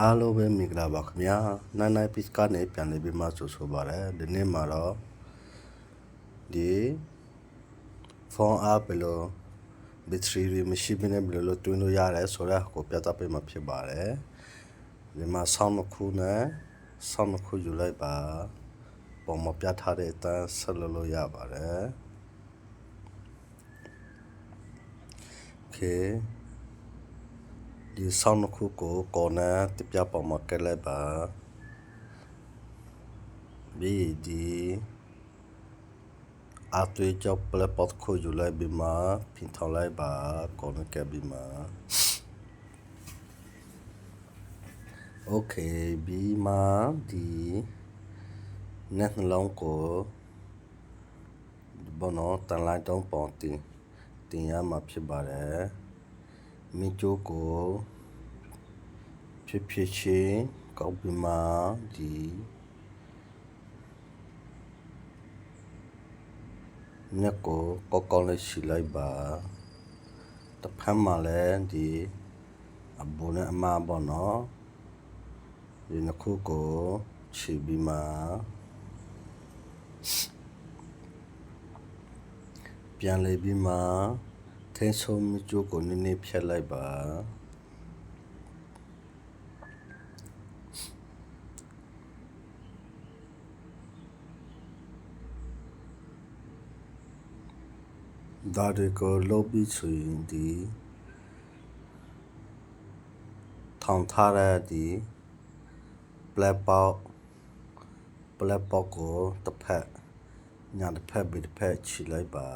အားလုံးပဲမင်္ဂလာပါခင်ဗျာနိုင်နိုင်ပစ်ကနေပြန်လည်ပြီးမှဆိုဆိုပါတယ်ဒီနေ့မှာတော့ဒီဖုန်းအားဘယ်လိုဘက်ထရီတွေမရှိဘဲနဲ့ဘယ်လိုတွင်းလို့ရတယ်ဆိုတော့ကိုပြသပေးမှာဖြစ်ပါတယ်ဒီမှာဆောင်းတစ်ခုနဲ့ဆောင်းတစ်ခုယူလိုက်ပါပုံမပြထားတဲ့အတန်းဆက်လုပ်လို့ရပါတယ် Okay ဒီဆောင်းတစ်ခုကိုကော်နာတပြပေါ်မှာကဲလိုက်ပါပြီးဒီအသွေးကြောက်ပလက်ပတ်ကိုယူလိုက်ပြီးမှဖင်ထောင်လိုက်ပါကော်နာကဲပြီးမှ Okay ပြီးမှဒီနက်နှလုံးကိုဘောနော်တန်လိုက်တော့ပေါင်တင်တင်ရမှာဖြစ်ပါတယ် မိကျိုးကိုဖြစ်ဖြစ်ချင်းကောက်ပြီးမှဒီညကိုကောက်ကောက်လေးရှိလိုက်ပါတစ်ဖက်မှာလည်းဒီအဘုံနဲ့အမပေါ့နော်ဒီနှစ်ခုကိုခြေပြီးမှပြန်လေပြီးမှ ထင်းဆုံးမကျိုးကိုနည်းနည်းဖြတ်လိုက်ပါဒါတွေကိုလုပ်ပြီးဆိုရင်ဒီထောင်ထားတဲ့ဒီ black box black box ကိုတစ်ဖက်ညာတစ်ဖက်ပြီးတစ်ဖက်ခြိလိုက်ပါ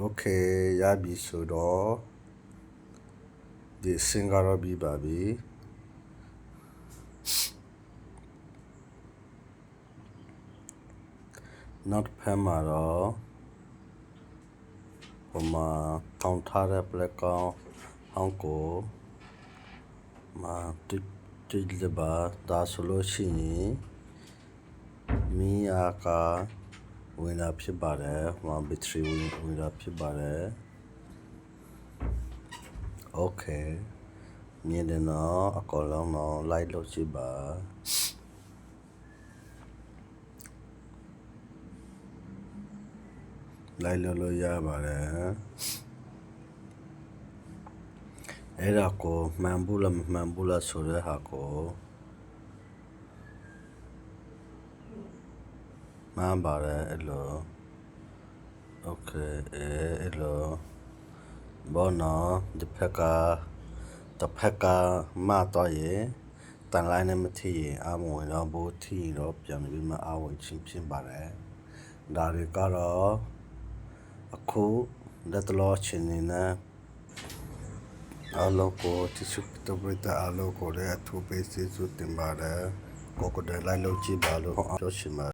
โอเคရပြီဆိုတော့ဒီစင်ကတော့ပြီးပါပြီနောက်တစ်ဖက်မှာတော့ဟိုမှာထောင်ထားတဲ့ black ကောင်ဟောင်းကိုမှာတိတိလပါဒါဆိုလို့ရှိရင်မီယာက ဝင်တာဖြစ်ပါတယ်ဟိုမှာ battery ဝင်ဝင်တာဖြစ်ပါတယ် okay မြင်တယ်နော်အကောလုံးတော့ light လောက်ရှိပါလိုက်လို့လို့ရပါတယ်အဲ့ဒါကိုမှန်ဘူးလားမမှန်ဘူးလားဆိုတဲ့ဟာကို မှန်ပါတယ်အဲ့လိုโอเคအဲအဲ့လိုဘောနော်ဒီဖက်ကတစ်ဖက်ကမတော့ရေတန်လိုင်းနဲ့မထီရင်အမဝင်တော့ဘူးထီတော့ပြန်ပြီးမှအဝင်ချင်းဖြစ်ပါတယ်ဒါတွေကတော့အခုလက်တလောချင်းနေနဲ့အလောကိုတိစုတပရတအလောကိုလည်းအထူးပေးစီစုတင်ပါတယ်ကိုကိုယ်တိုင်လိုက်လို့ကြည့်ပါလို့ပြောချင်ပါ